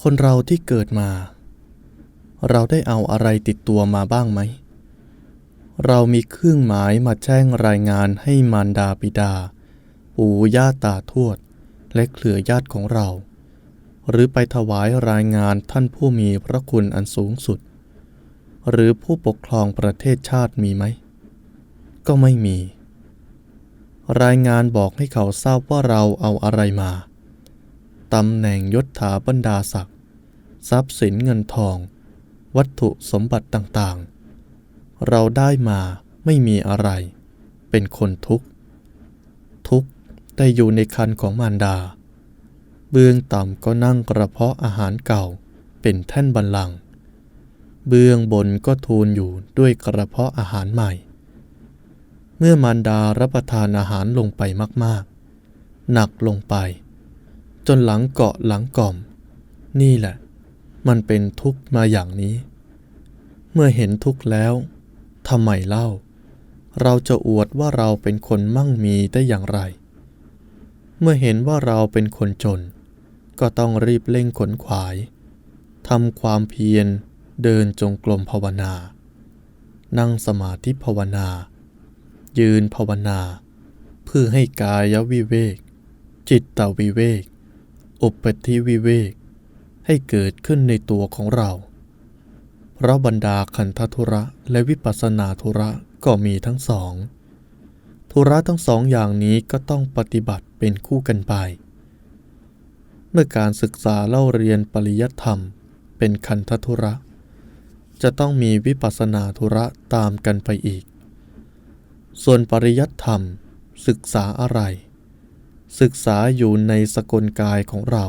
คนเราที่เกิดมา เราได้เอาอะไรติดตัวมาบ้างไหม เรามีเครื่องหมายมาแจ้งรายงานให้มารดาบิดา ปู่ย่าตาทวด และเครือญาติของเรา หรือไปถวายรายงานท่านผู้มีพระคุณอันสูงสุด หรือผู้ปกครองประเทศชาติมีไหม ก็ไม่มี รายงานบอกให้เขาทราบว่าเราเอาอะไรมา ตำแหน่งยศถาบรรดาศักดิ์ทรัพย์สินเงินทอง วัตถุสมบัติต่างๆ เราได้มาไม่มีอะไร เป็นคนทุกข์ ทุกข์แต่อยู่ในคันของมารดา เบื้องต่ำก็นั่งกระเพาะอาหารเก่าเป็นแท่นบัลลัง เบื้องบนก็ทูลอยู่ด้วยกระเพาะอาหารใหม่ เมื่อมารดารับประทานอาหารลงไปมากๆ หนักลงไป จนหลังเกาะหลังกล่อม นี่แหละ มันเป็นทุกข์มาอย่างนี้ เมื่อเห็นทุกข์แล้วทำไมเล่า เราจะอวดว่าเราเป็นคนมั่งมีได้อย่างไร เมื่อเห็นว่าเราเป็นคนจน ก็ต้องรีบเร่งขนขวายทำความเพียรเดินจงกรมภาวนา นั่งสมาธิภาวนา ยืนภาวนา เพื่อให้กายวิเวก จิตตวิเวก อุปธิวิเวก ให้เกิดขึ้นในตัวของเรา เพราะบรรดาขันธทุระและวิปัสสนาธุระก็มีทั้งสอง ธุระทั้งสองอย่างนี้ก็ต้องปฏิบัติเป็นคู่กันไป เมื่อการศึกษาเล่าเรียนปริยัติธรรม เป็นขันธธุระ จะต้องมีวิปัสสนาธุระตามกันไปอีก ส่วนปริยัติธรรมศึกษาอะไร ศึกษาอยู่ในสกลกายของเรา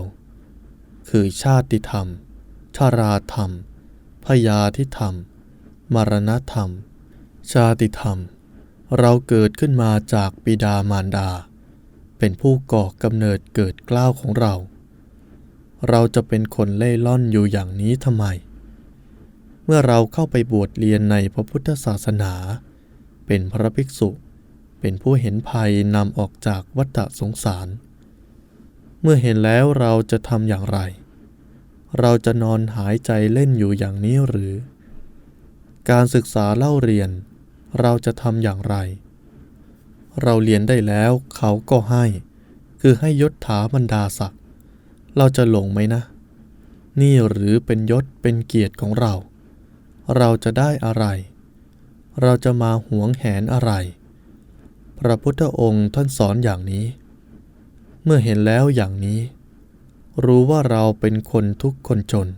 คือชาติธรรม ชาราธรรม พยาธิธรรม มรณธรรม ชาติธรรม เราเกิดขึ้นมาจากปิดามารดา เป็นผู้ก่อกำเนิดเกิดกล้าวของเรา เราจะเป็นคนเล่ล่อนอยู่อย่างนี้ทำไม เมื่อเราเข้าไปบวชเรียนในพระพุทธศาสนา เป็นพระภิกษุ เป็นผู้เห็นภัยนำออกจากวัฏสงสาร เมื่อเห็นแล้วเราจะทำอย่างไร เราจะนอนหายใจเล่นอยู่อย่างนี้หรือ การศึกษาเล่าเรียน เราจะทำอย่างไร เราเรียนได้แล้วเขาก็ให้ คือให้ยศถาบรรดาศักดิ์เราจะหลงไหมนะ นี่หรือเป็นยศเป็นเกียรติของเรา เราจะได้อะไร เราจะมาหวงแหนอะไร ระพุทธองค์ท่านสอนอย่างนี้ เมื่อเห็นแล้วอย่างนี้ รู้ว่าเราเป็นคนทุกข์คนจน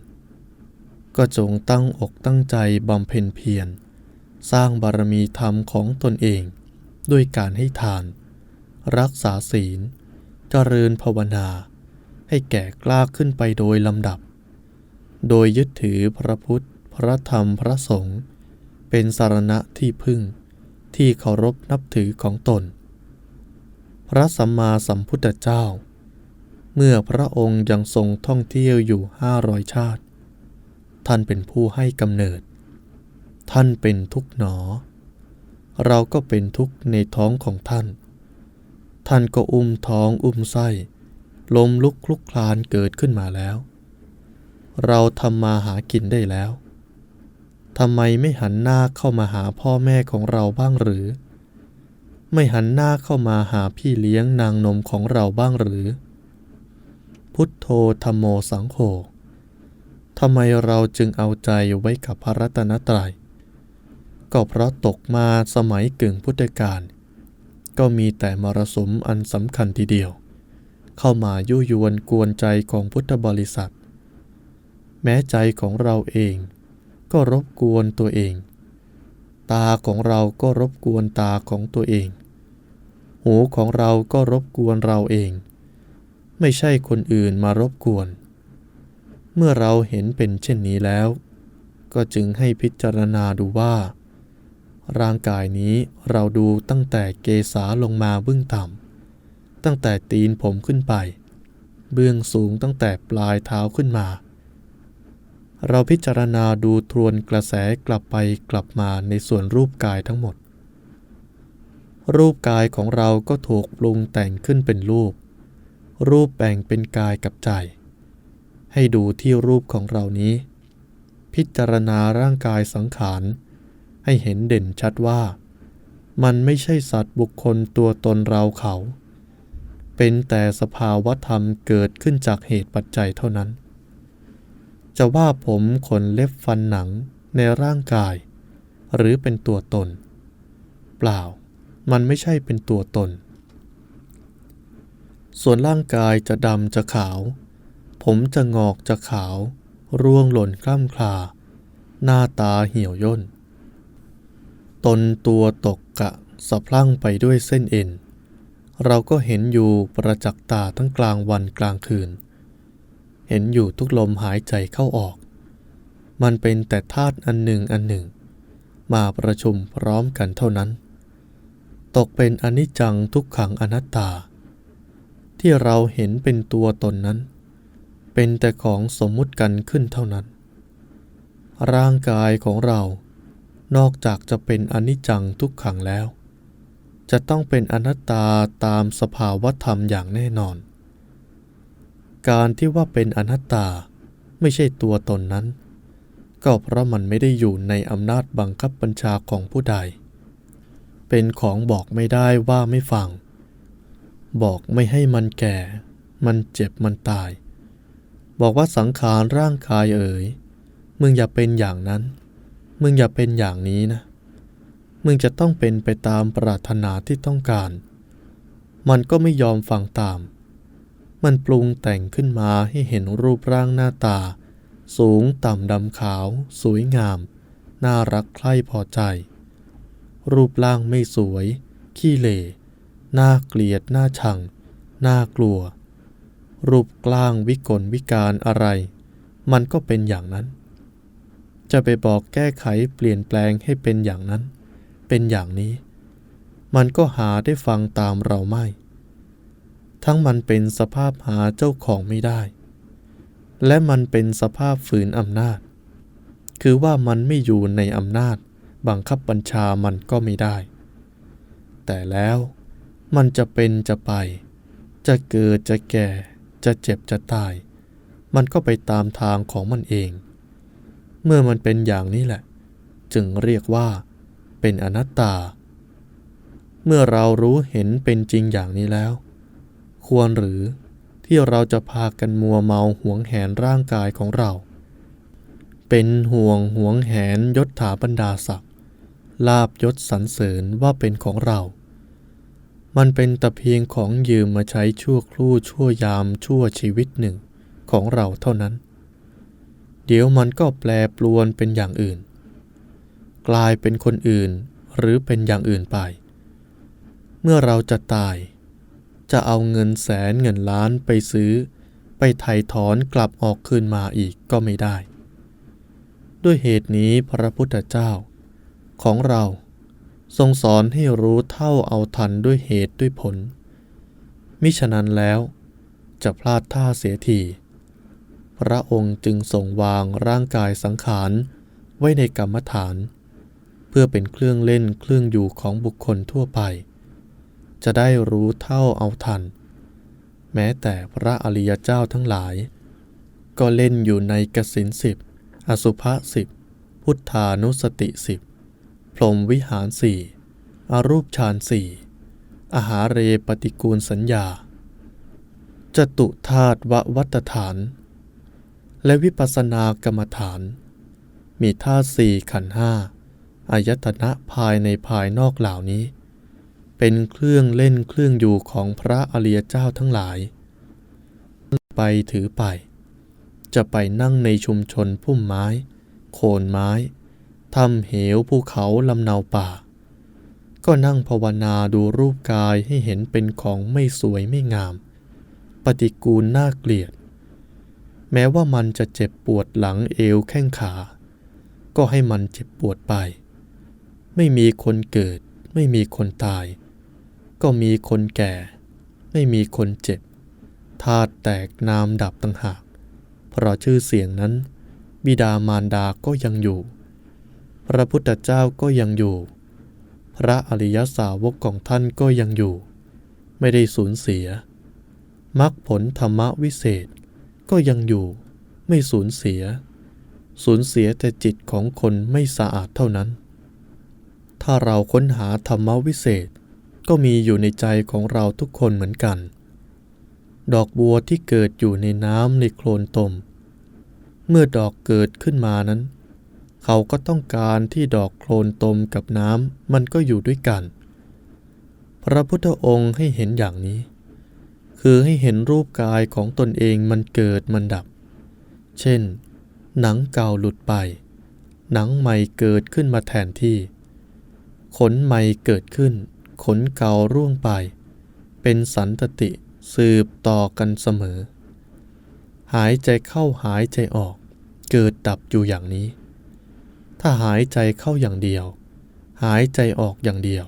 ก็จงตั้งอกตั้งใจบำเพ็ญเพียร สร้างบารมีธรรมของตนเอง ด้วยการให้ทาน รักษาศีล เจริญภาวนา ให้แก่กล้าขึ้นไปโดยลำดับ โดยยึดถือพระพุทธ พระธรรมพระสงฆ์เป็นสารณะที่พึ่ง ที่เคารพนับถือของตน พระสัมมาสัมพุทธเจ้า เมื่อพระองค์ยังทรงท่องเที่ยวอยู่ห้าร้อยชาติ ท่านเป็นผู้ให้กำเนิด ท่านเป็นทุกหนอ เราก็เป็นทุกในท้องของท่าน ท่านก็อุ้มท้องอุ้มไส้ลมลุกคลุกคลานเกิดขึ้นมาแล้ว เราทำมาหากินได้แล้ว ทำไมไม่หันหน้าเข้ามาหาพ่อแม่ของเราบ้างหรือ ไม่หันหน้าเข้ามาหาพี่เลี้ยงนางนมของเราบ้างหรือ พุทโธธรรมโมสังโฆทำไมเราจึงเอาใจไว้กับพระรัตนตรยัย ก็เพราะตกมาสมัยกึ่งพุทธกาลก็มีแต่มรสุมอันสำคัญทีเดียว เข้ามายุยวนกวนใจของพุทธบริษัท แม้ใจของเราเอง ก็รบกวนตัวเอง ตาของเราก็รบกวนตาของตัวเอง หูของเราก็รบกวนเราเอง ไม่ใช่คนอื่นมารบกวน เมื่อเราเห็นเป็นเช่นนี้แล้ว ก็จึงให้พิจารณาดูว่า ร่างกายนี้เราดูตั้งแต่เกษาลงมาเบื้องต่ำตั้งแต่ตีนผมขึ้นไป เบื้องสูงตั้งแต่ปลายเท้าขึ้นมา เราพิจารณาดูทวนกระแสกลับไปกลับมาในส่วนรูปกายทั้งหมด รูปกายของเราก็ถูกปรุงแต่งขึ้นเป็นรูป รูปแบ่งเป็นกายกับใจ ให้ดูที่รูปของเรานี้ พิจารณาร่างกายสังขาร ให้เห็นเด่นชัดว่า มันไม่ใช่สัตว์บุคคลตัวตนเราเขา เป็นแต่สภาวะธรรมเกิดขึ้นจากเหตุปัจจัยเท่านั้น จะว่าผมขนเล็บฟันหนังในร่างกาย หรือเป็นตัวตน เปล่า มันไม่ใช่เป็นตัวตน ส่วนร่างกายจะดำจะขาว ผมจะงอกจะขาว ร่วงหล่นคล่ำคลา หน้าตาเหี่ยวย่น ตนตัวตกกะสะพลั่งไปด้วยเส้นเอ็น เราก็เห็นอยู่ประจักษ์ตาทั้งกลางวันกลางคืน เห็นอยู่ทุกลมหายใจเข้าออก มันเป็นแต่ธาตุอันหนึ่งอันหนึ่ง มาประชุมพร้อมกันเท่านั้น ตกเป็นอนิจจังทุกขังอนัตตา ที่เราเห็นเป็นตัวตนนั้น เป็นแต่ของสมมุติกันขึ้นเท่านั้น ร่างกายของเรา นอกจากจะเป็นอนิจจังทุกขังแล้ว จะต้องเป็นอนัตตาตามสภาวธรรมอย่างแน่นอน การที่ว่าเป็นอนัตตาไม่ใช่ตัวตนนั้น ก็เพราะมันไม่ได้อยู่ในอำนาจบังคับบัญชาของผู้ใด เป็นของบอกไม่ได้ว่าไม่ฟัง บอกไม่ให้มันแก่ มันเจ็บมันตาย บอกว่าสังขารร่างกายเอ๋ยมึงอย่าเป็นอย่างนั้น มึงอย่าเป็นอย่างนี้นะ มึงจะต้องเป็นไปตามปรารถนาที่ต้องการ มันก็ไม่ยอมฟังตาม มันปรุงแต่งขึ้นมาให้เห็นรูปร่างหน้าตา สูงต่ำดำขาว สวยงาม น่ารักใคร่พอใจ รูปร่างไม่สวย ขี้เหร่น่าเกลียดน่าชัง น่ากลัว รูปกล้างวิกลวิการอะไร มันก็เป็นอย่างนั้น จะไปบอกแก้ไขเปลี่ยนแปลงให้เป็นอย่างนั้น เป็นอย่างนี้ มันก็หาได้ฟังตามเราไม่ ทั้งมันเป็นสภาพหาเจ้าของไม่ได้ และมันเป็นสภาพฝืนอำนาจ คือว่ามันไม่อยู่ในอำนาจ บังคับบัญชามันก็ไม่ได้ แต่แล้วมันจะเป็นจะไป จะเกิดจะแก่ จะเจ็บจะตาย มันก็ไปตามทางของมันเอง เมื่อมันเป็นอย่างนี้แหละ จึงเรียกว่าเป็นอนัตตา เมื่อเรารู้เห็นเป็นจริงอย่างนี้แล้ว ควรหรือที่เราจะพากันมัวเมาหวงแหนร่างกายของเรา เป็นห่วงหวงแหนยศถาบรรดาศักดิ์ลาบยศสรรเสริญว่าเป็นของเรา มันเป็นแต่เพียงของยืมมาใช้ชั่วครู่ชั่วยามชั่วชีวิตหนึ่งของเราเท่านั้น เดี๋ยวมันก็แปลปลวนเป็นอย่างอื่น กลายเป็นคนอื่นหรือเป็นอย่างอื่นไป เมื่อเราจะตาย จะเอาเงินแสนเงินล้านไปซื้อ ไปไถ่ถอนกลับออกคืนมาอีกก็ไม่ได้ ด้วยเหตุนี้พระพุทธเจ้า ของเราทรงสอนให้รู้เท่าเอาทันด้วยเหตุด้วยผล มิฉะนั้นแล้วจะพลาดท่าเสียทีพระองค์จึงทรงวางร่างกายสังขารไว้ในกรรมฐาน เพื่อเป็นเครื่องเล่นเครื่องอยู่ของบุคคลทั่วไป จะได้รู้เท่าเอาทัน แม้แต่พระอริยเจ้าทั้งหลาย ก็เล่นอยู่ในกสินสิบอสุภะสิบพุทธานุสติสิบพรหมวิหารสี่อรูปฌานสี่อาหาเรปฏิกูลสัญญาจตุธาตุววัตฐาน และวิปัสสนากรรมฐาน มีธาตุสี่ขันห้าอายตนะภายในภายนอกเหล่านี้ เป็นเครื่องเล่นเครื่องอยู่ของพระอริยเจ้าทั้งหลาย ไปถือไป จะไปนั่งในชุมชนพุ่มไม้ โคนไม้ทำเหวภูเขาลำเนาป่า ก็นั่งภาวนาดูรูปกายให้เห็นเป็นของไม่สวยไม่งาม ปฏิกูลน่าเกลียด แม้ว่ามันจะเจ็บปวดหลังเอวแข้งขา ก็ให้มันเจ็บปวดไป ไม่มีคนเกิดไม่มีคนตาย ก็มีคนแก่ ไม่มีคนเจ็บธาตุแตกนามดับต่างหาก เพราะชื่อเสียงนั้น บิดามารดาก็ยังอยู่ พระพุทธเจ้าก็ยังอยู่ พระอริยสาวกของท่านก็ยังอยู่ ไม่ได้สูญเสียมรรคผลธรรมวิเศษก็ยังอยู่ ไม่สูญเสีย สูญเสียแต่จิตของคนไม่สะอาดเท่านั้น ถ้าเราค้นหาธรรมวิเศษ ก็มีอยู่ในใจของเราทุกคนเหมือนกัน ดอกบัวที่เกิดอยู่ในน้ำในโคลนตม เมื่อดอกเกิดขึ้นมานั้น เขาก็ต้องการที่ดอกโคลนตมกับน้ำมันก็อยู่ด้วยกัน พระพุทธองค์ให้เห็นอย่างนี้ คือให้เห็นรูปกายของตนเองมันเกิดมันดับ เช่น หนังเก่าหลุดไป หนังใหม่เกิดขึ้นมาแทนที่ ขนใหม่เกิดขึ้น ขนเก่าร่วงไป เป็นสันตติสืบต่อกันเสมอ หายใจเข้าหายใจออก เกิดดับอยู่อย่างนี้ ถ้าหายใจเข้าอย่างเดียว หายใจออกอย่างเดียว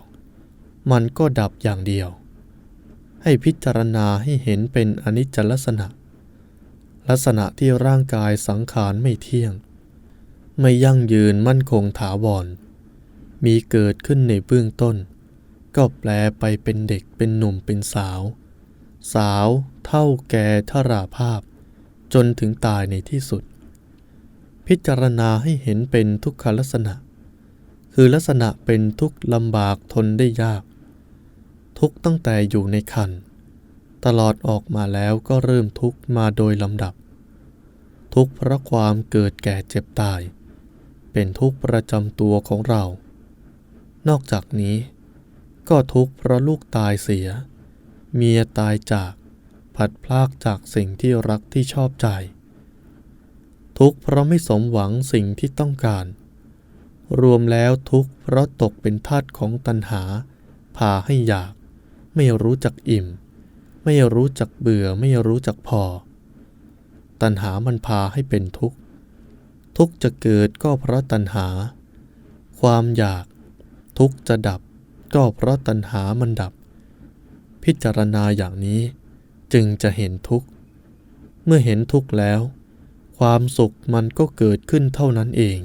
มันก็ดับอย่างเดียว ให้พิจารณาให้เห็นเป็นอนิจจลักษณะ ลักษณะที่ร่างกายสังขารไม่เที่ยง ไม่ยั่งยืนมั่นคงถาวรมีเกิดขึ้นในเบื้องต้น ก็แปลไปเป็นเด็กเป็นหนุ่มเป็นสาว สาวเท่าแก่ทราภาพ จนถึงตายในที่สุด พิจารณาให้เห็นเป็นทุกขลักษณะ คือลักษณะเป็นทุกลำบากทนได้ยาก ทุกตั้งแต่อยู่ในคันตลอดออกมาแล้วก็เริ่มทุกมาโดยลำดับ ทุกเพราะความเกิดแก่เจ็บตาย เป็นทุกประจำตัวของเรา นอกจากนี้ ก็ทุกข์เพราะลูกตายเสีย เมียตายจากผัดพลากจากสิ่งที่รักที่ชอบใจ ทุกข์เพราะไม่สมหวังสิ่งที่ต้องการ รวมแล้วทุกข์เพราะตกเป็นทาสของตัณหาพาให้อยาก ไม่รู้จักอิ่ม ไม่รู้จักเบื่อไม่รู้จักพอ ตัณหามันพาให้เป็นทุกข์ ทุกข์จะเกิดก็เพราะตัณหา ความอยาก ทุกข์จะดับ ก็เพราะตัณหามันดับ พิจารณาอย่างนี้จึงจะเห็นทุกข์ เมื่อเห็นทุกข์แล้ว ความสุขมันก็เกิดขึ้นเท่านั้นเอง